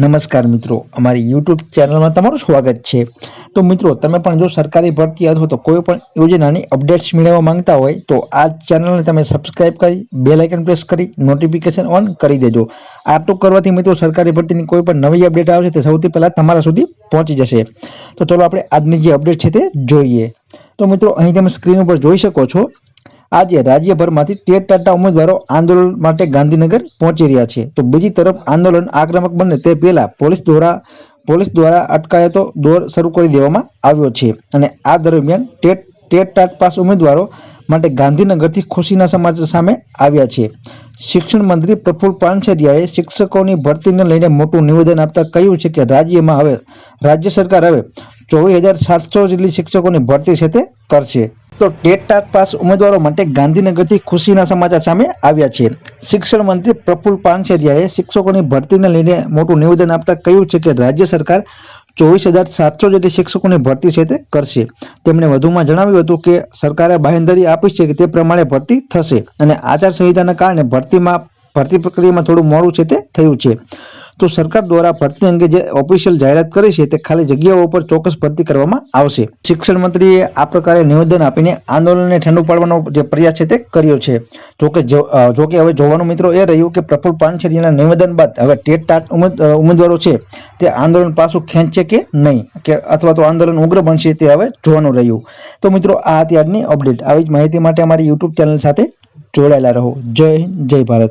નમસ્કાર મિત્રો, અમારી યુટ્યુબ ચેનલમાં તમારું સ્વાગત છે. તો મિત્રો, તમે પણ જો સરકારી ભરતી અથવા તો કોઈ પણ યોજનાની અપડેટ્સ મેળવવા માંગતા હોય, તો આ ચેનલને તમે સબસ્ક્રાઇબ કરી બે લાઇકન પ્રેસ કરી નોટિફિકેશન ઓન કરી દેજો. આટલું કરવાથી મિત્રો સરકારી ભરતીની કોઈ પણ નવી અપડેટ આવશે, તે સૌથી પહેલાં તમારા સુધી પહોંચી જશે. તો ચલો આપણે આજની જે અપડેટ છે તે જોઈએ. તો મિત્રો, અહીં તમે સ્ક્રીન ઉપર જોઈ શકો છો. આજે રાજ્યભરમાંથી તેર ટાટા ઉમેદવારો આંદોલન માટે ગાંધીનગર પહોંચી રહ્યા છે. તો બીજી તરફ આંદોલન આક્રમક બને તે પહેલા પોલીસ દ્વારા પોલીસ દ્વારા અટકાયતો દોર શરૂ કરી દેવામાં આવ્યો છે. અને આ દરમિયાન ટેટ ટેટ ટાટ પાસ ઉમેદવારો માટે ગાંધીનગરથી ખુશીના સમાચાર સામે આવ્યા છે. શિક્ષણ મંત્રી પ્રફુલ્લ પાનસેરિયાએ શિક્ષકોની ભરતીને લઈને મોટું નિવેદન આપતા કહ્યું છે કે રાજ્યમાં હવે, રાજ્ય સરકાર હવે ચોવીસ હજાર સાતસો જેટલી શિક્ષકોની ભરતી છે તે કરશે. તો ટેટ ટાટ પાસ ઉમેદવારો માટે ગાંધીનગરથી ખુશીના સમાચાર સામે આવ્યા છે. શિક્ષણ મંત્રી પ્રફુલ પાનસેરિયાએ શિક્ષકોની ભરતીને લઈને મોટું નિવેદન આપતા કહ્યું છે કે રાજ્ય સરકાર ચોવીસ હજાર સાતસો જેટલી શિક્ષકોની ભરતી છે તે કરશે. તેમણે વધુમાં જણાવ્યું હતું કે સરકારે બાહેંધરી આપી છે કે તે પ્રમાણે ભરતી થશે અને આચારસંહિતાના કારણે ભરતીમાં ભરતી પ્રક્રિયામાં થોડું મોડું છે તે થયું છે. તો સરકાર દ્વારા ભરતી અંગે જે ઓફિશિયલ જાહેરાત કરી છે તે ખાલી જગ્યાઓ ઉપર ચોક્કસ ભરતી કરવામાં આવશે. શિક્ષણ મંત્રીએ આ પ્રકારે નિવેદન આપીને આંદોલનને ઠંડુ પાડવાનો જે પ્રયાસ છે તે કર્યો છે. જોકે જોકે હવે જોવાનું મિત્રો એ રહ્યું કે પ્રફુલ પાનછેરીના નિવેદન બાદ હવે ટેટ ટાટ ઉમેદ- ઉમેદવારો છે તે આંદોલન પાછું ખેંચશે કે નહીં? કે અથવા તો આંદોલન ઉગ્ર બનશે તે હવે જોવાનું રહ્યું. તો મિત્રો આ હતી અપડેટ. આવી જ માહિતી માટે અમારી યુટ્યુબ ચેનલ સાથે જોડાયેલા રહો. જય હિન્દ, જય ભારત.